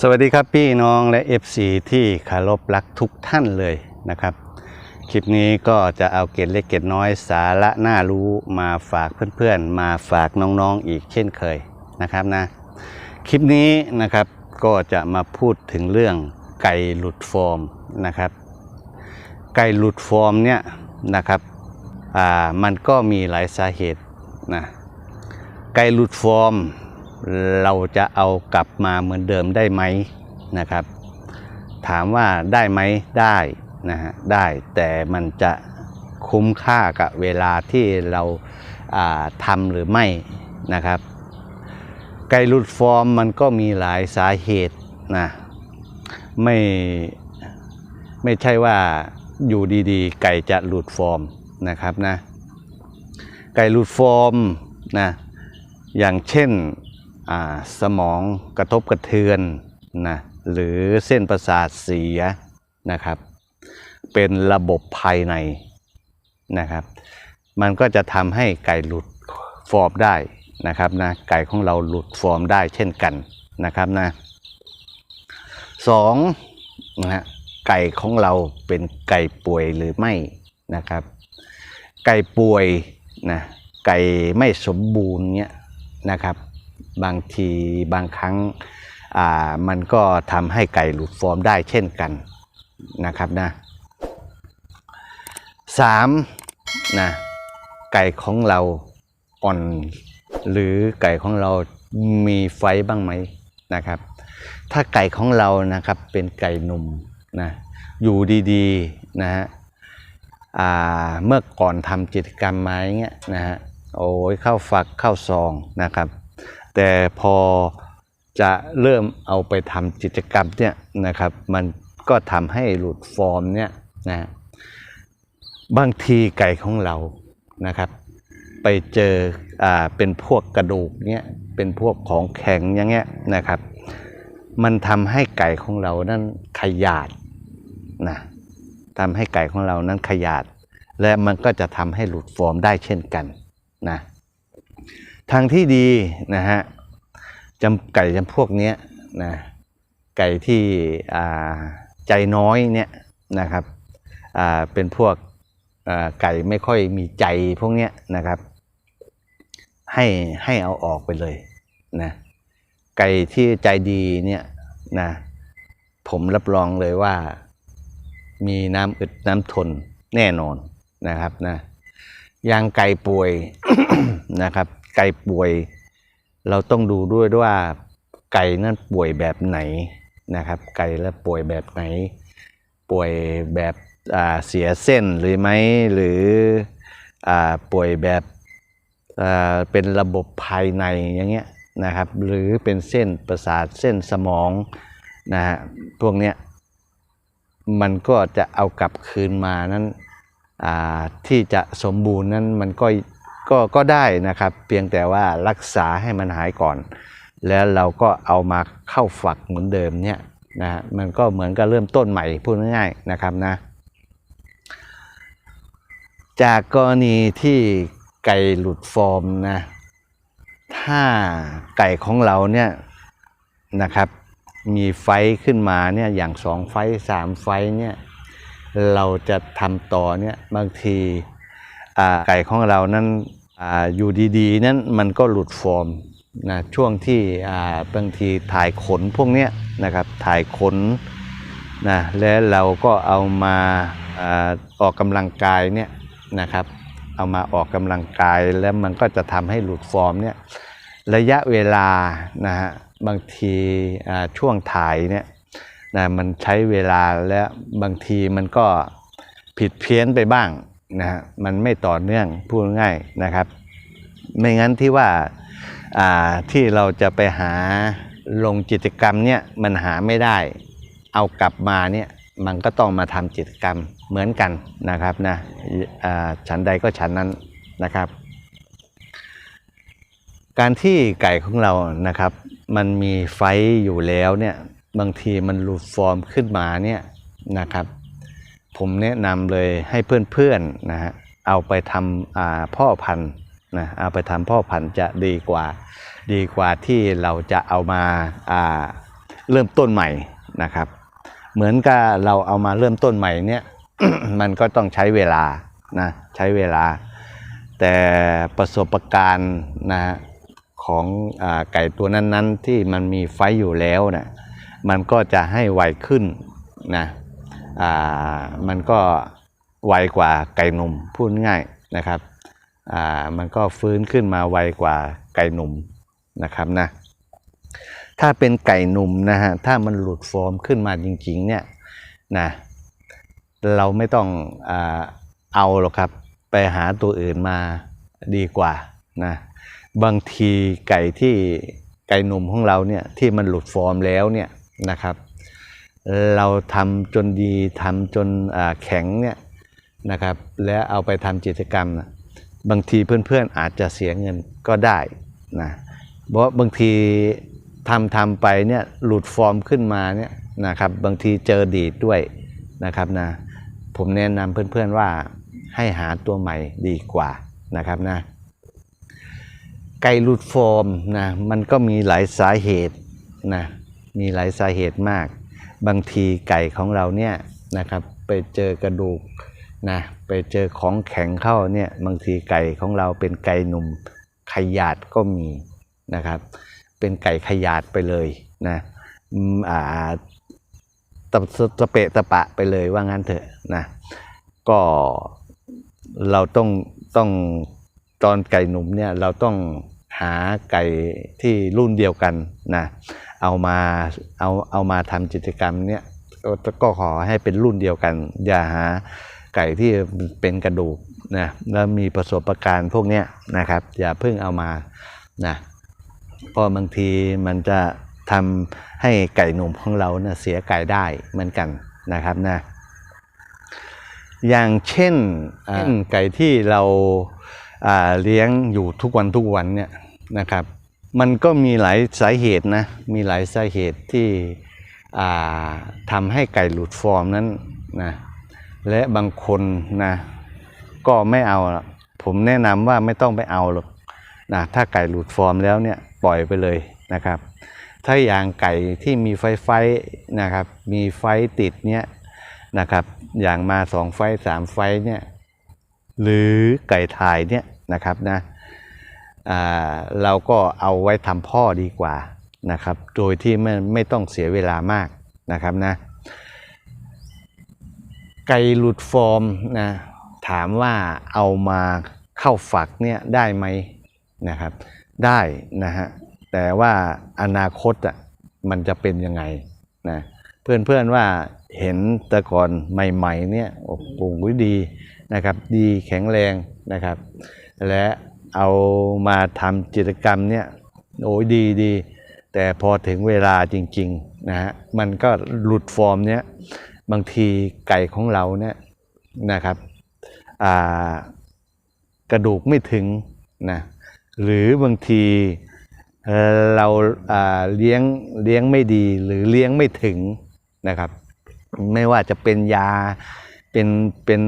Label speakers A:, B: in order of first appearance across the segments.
A: สวัสดีครับพี่น้องและ FC ที่คารพรักทุกท่านเลยนะครับ คลิปนี้ก็จะเอาเกร็ดเล็กเกร็ดน้อยสาระน่ารู้มาฝากเพื่อนๆ มาฝากน้องๆอีกเช่นเคยนะครับนะ คลิปนี้นะครับก็จะมาพูดถึงเรื่องไก่หลุดฟอร์มนะครับ ไก่หลุดฟอร์มเนี่ยนะครับอ่ามันก็มีหลายสาเหตุนะไก่หลุดฟอร์ม เราจะเอากลับมาเหมือนเดิมได้ไหมนะครับ ถามว่าได้ไหมได้นะฮะได้แต่มันจะคุ้มค่ากับเวลาที่เราาทำหรือไม่นะครับ ไก่หลุดฟอร์มมันก็มีหลายสาเหตุนะไม่ไม่ใช่ว่าอยู่ดีๆ ไก่จะหลุดฟอร์มนะครับนะไก่หลุดฟอร์มนะอย่างเช่น สมองกระทบกระเทือนนะหรือเส้นประสาทเสียนะครับ เป็นระบบภายในนะครับ มันก็จะทำให้ไก่หลุดฟอร์มได้นะครับนะไก่ของเราหลุดฟอร์มได้เช่นกันนะครับนะสองนะฮะไก่ของเราเป็นไก่ป่วยหรือไม่นะครับ ไก่ป่วยนะไก่ไม่สมบูรณ์เนี่ยนะครับ บางทีบางครั้งมันก็ทำให้ไก่หลุดฟอร์มได้เช่นกันนะครับนะสามนะไก่ของเราอ่อนหรือไก่ของเรามีไฟบ้างไหมนะครับ ถ้าไก่ของเรานะครับเป็นไก่หนุ่มนะอยู่ดีๆนะฮะเมื่อก่อนทำกิจกรรมมาอย่างเงี้ยนะฮะโอ้ยเข้าฝักเข้าซองนะครับ แต่พอจะเริ่มเอาไปทำกิจกรรมเนี่ยนะครับ มันก็ทำให้หลุดฟอร์มเนี่ยนะบางทีไก่ของเรานะครับ ไปเจออ่าเป็นพวกกระดูกเนี่ยเป็นพวกของแข็งอย่างเงี้ยนะครับ มันทำให้ไก่ของเรานั้นขยาดนะทำให้ไก่ของเรานั้นขยาด และมันก็จะทำให้หลุดฟอร์มได้เช่นกันนะ ทางที่ดีนะฮะจำไก่จำพวกเนี้ยนะไก่ที่ใจน้อยเนี่ยนะครับเป็นพวกไก่ไม่ค่อยมีใจพวกเนี้ยนะครับ ให้ให้เอาออกไปเลยนะไก่ที่ใจดีเนี่ยนะผมรับรองเลยว่ามีน้ำอึดน้ำทนแน่นอนนะครับนะยางไก่ป่วยนะครับ ไก่ป่วย เราต้องดูด้วยว่าไก่นั้นป่วยแบบไหนนะครับ ไก่แล้วป่วยแบบไหน ป่วยแบบเสียเส้นหรือไหมหรืออป่วยแบบเป็นระบบภายในอย่างเงี้ยนะครับหรือเป็นเส้นประสาทเส้นสมองนะฮะพวกเนี้ยมันก็จะเอากลับคืนมานั้นที่จะสมบูรณ์นั้นมันก็ ก็ก็ได้นะครับ เพียงแต่ว่ารักษาให้มันหายก่อน แล้วเราก็เอามาเข้าฝักเหมือนเดิมเนี่ยนะฮะมันก็เหมือนกับเริ่มต้นใหม่พูดง่ายๆนะครับนะ จากกรณีที่ไก่หลุดฟอร์มนะถ้าไก่ของเราเนี่ยนะครับมีไฟขึ้นมาเนี่ยอย่างสองไฟสามไฟเนี่ยเราจะทำต่อเนี่ยบางที ไก่ของเรานั้นออยู่ดีๆ นั้นมันก็หลุดฟอร์มนะช่วงที่บางทีถ่ายขนพวกนี้นะครับถ่ายขนนะแล้วเราก็เอามาอออกกำลังกายเนี่ยนะครับเอามาออกกำลังกายแล้วมันก็จะทำให้หลุดฟอร์มเนี่ยระยะเวลานะฮะบางทีช่วงถ่ายเนี่ยนะมันใช้เวลาและบางทีมันก็ผิดเพี้ยนไปบ้าง นะฮะมันไม่ต่อเนื่องพูดง่ายนะครับไม่งั้นที่ว่าอ่าที่เราจะไปหาลงกิจกรรมเนี่ยมันหาไม่ได้ เอากลับมาเนี่ยมันก็ต้องมาทำกิจกรรมเหมือนกันนะครับนะฉันใดก็ฉันนั้นนะครับ การที่ไก่ของเรานะครับ มันมีไฟอยู่แล้วเนี่ยบางทีมันหลุดฟอร์มขึ้นมาเนี่ยนะครับ ผมแนะนำเลยให้เพื่อนๆนะฮะเอาไปทำพ่อพันธุ์นะเอาไปทำพ่อพันธุ์จะดีกว่า ดีกว่าที่เราจะเอามาาเริ่มต้นใหม่นะครับ เหมือนกับเราเอามาเริ่มต้นใหม่เนี่ยมันก็ต้องใช้เวลานะใช้เวลา แต่ประสบการณ์นะของอไก่ตัวนั้นๆ ที่มันมีไฟอยู่แล้วนะมันก็จะให้ไวขึ้นนะ มันก็ไวกว่าไก่หนุ่มพูดง่ายนะครับมันก็ฟื้นขึ้นมาไวกว่าไก่หนุ่มนะครับนะถ้าเป็นไก่หนุ่มนะฮะถ้ามันหลุดฟอร์มขึ้นมาจริงๆเนี่ยนะเราไม่ต้องอเอาหรอกครับ ไปหาตัวอื่นมาดีกว่านะบางทีไก่ที่ไก่หนุ่มของเราเนี่ยที่มันหลุดฟอร์มแล้วเนี่ยนะครับ เราทำจนดีทำจนแข็งเนี่ยนะครับแล้วเอาไปทำกิจกรรมนะบางทีเพื่อนๆอาจจะเสียเงินก็ได้นะเพราะบางทีทำทำไปเนี่ยหลุดฟอร์มขึ้นมาเนี่ยนะครับบางทีเจอดีดด้วยนะครับนะผมแนะนำเพื่อนๆว่าให้หาตัวใหม่ดีกว่านะครับนะไก่หลุดฟอร์มนะมันก็มีหลายสาเหตุนะมีหลายสาเหตุมาก บางทีไก่ของเราเนี่ยนะครับไปเจอกระดูกนะไปเจอของแข็งเข้าเนี่ยบางทีไก่ของเราเป็นไก่หนุ่มขยาดก็มีนะครับ เป็นไก่ขยาดไปเลยนะอ่าตะตะเปะตะปะไปเลยว่างั้นเถอะนะก็เราต้องต้องตอนไก่หนุ่มเนี่ยเราต้องหาไก่ที่รุ่นเดียวกันนะ เอามาเอาเอามาทำกิจกรรมเนี่ยก็ขอให้เป็นรุ่นเดียวกัน อย่าหาไก่ที่เป็นกระดูกนะแล้วมีประสบการณ์พวกเนี้ยนะครับ อย่าเพิ่งเอามานะเพราะบางทีมันจะทำให้ไก่หนุ่มของเราเนี่ยเสียไก่ได้เหมือนกันนะครับนะอย่างเช่นไก่ที่เราเลี้ยงอยู่ทุกวันทุกวันเนี่ยนะครับ มันก็มีหลายสาเหตุนะ มีหลายสาเหตุที่ทำให้ไก่หลุดฟอร์มนั้นนะและบางคนนะก็ไม่เอา ผมแนะนำว่าไม่ต้องไปเอาหรอกนะถ้าไก่หลุดฟอร์มแล้วเนี่ยปล่อยไปเลยนะครับ ถ้าอย่างไก่ที่มีไฟไฟนะครับมีไฟติดเนี่ยนะครับอย่างมาสองไฟสามไฟเนี่ยหรือไก่ถ่ายเนี่ยนะครับนะ เราก็เอาไว้ทำพ่อดีกว่านะครับ โดยที่ไม่ไม่ต้องเสียเวลามากนะครับนะ ไก่หลุดฟอร์มนะถามว่าเอามาเข้าฝักเนี่ยได้ไหมนะครับ ได้นะฮะแต่ว่าอนาคตอะมันจะเป็นยังไงนะเพื่อนๆว่าเห็นต่ก่อนใหม่ ๆ เนี่ยโอ้โหดีนะครับ ดีแข็งแรงนะครับ และ เอามาทำกิจกรรมเนี่ยโอ้ยดีดี แต่พอถึงเวลาจริงๆนะฮะมันก็หลุดฟอร์มเนี่ยบางทีไก่ของเราเนี่ยนะครับกระดูกไม่ถึงนะหรือบางทีเราาเลี้ยงเลี้ยงไม่ดีหรือเลี้ยงไม่ถึงนะครับ ไม่ว่าจะเป็นยาเป็นเป็น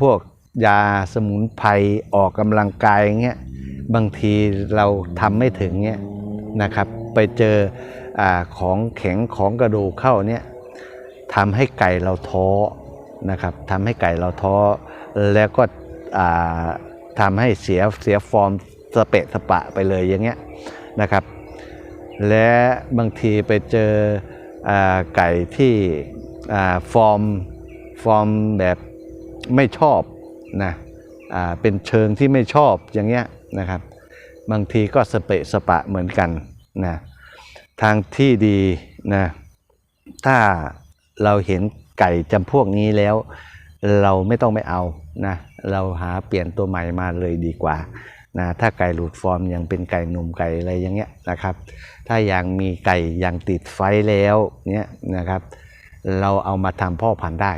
A: พวก ยาสมุนไพรออกกำลังกายเงี้ยบางทีเราทำไม่ถึงเงี้ยนะครับ ไปเจออของแข็งของกระดูกเข้าเนี่ยทำให้ไก่เราท้อนะครับทำให้ไก่เราท้อแล้วก็ทำให้เสียเสียฟอร์มสเปะสปะไปเลยอย่างเงี้ยนะครับ และบางทีไปเจออไก่ที่ฟอร์มฟอร์มแบบไม่ชอบ นะอ่าเป็นเชิงที่ไม่ชอบอย่างเงี้ยนะครับ บางทีก็สเปะสปะเหมือนกันนะทางที่ดีนะถ้าเราเห็นไก่จำพวกนี้แล้ว เราไม่ต้องไปเอานะเราหาเปลี่ยนตัวใหม่มาเลยดีกว่านะถ้าไก่หลุดฟอร์มยังเป็นไก่หนุ่มไก่อะไรอย่างเงี้ยนะครับ ถ้ายังมีไก่ยังติดไฟแล้วเนี่ยนะครับ เราเอามาทำพ่อพันธุ์ได้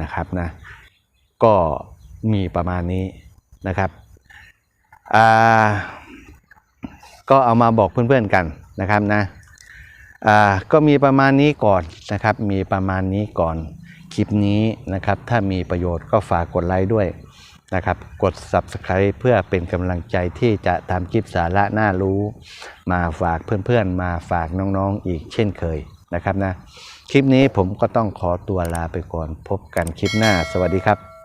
A: นะครับนะก็ มีประมาณนี้นะครับอ่าก็เอามาบอกเพื่อนๆกันนะครับนะอ่าก็มีประมาณนี้ก่อนนะครับ มีประมาณนี้ก่อนคลิปนี้นะครับ ถ้ามีประโยชน์ก็ฝากกดไลค์ด้วยนะครับ กด Subscribe เพื่อเป็นกำลังใจที่จะทำคลิปสาระน่ารู้ มาฝากเพื่อนๆ มาฝากน้องๆอีกเช่นเคยนะครับนะ คลิปนี้ผมก็ต้องขอตัวลาไปก่อนพบกันคลิปหน้า สวัสดีครับ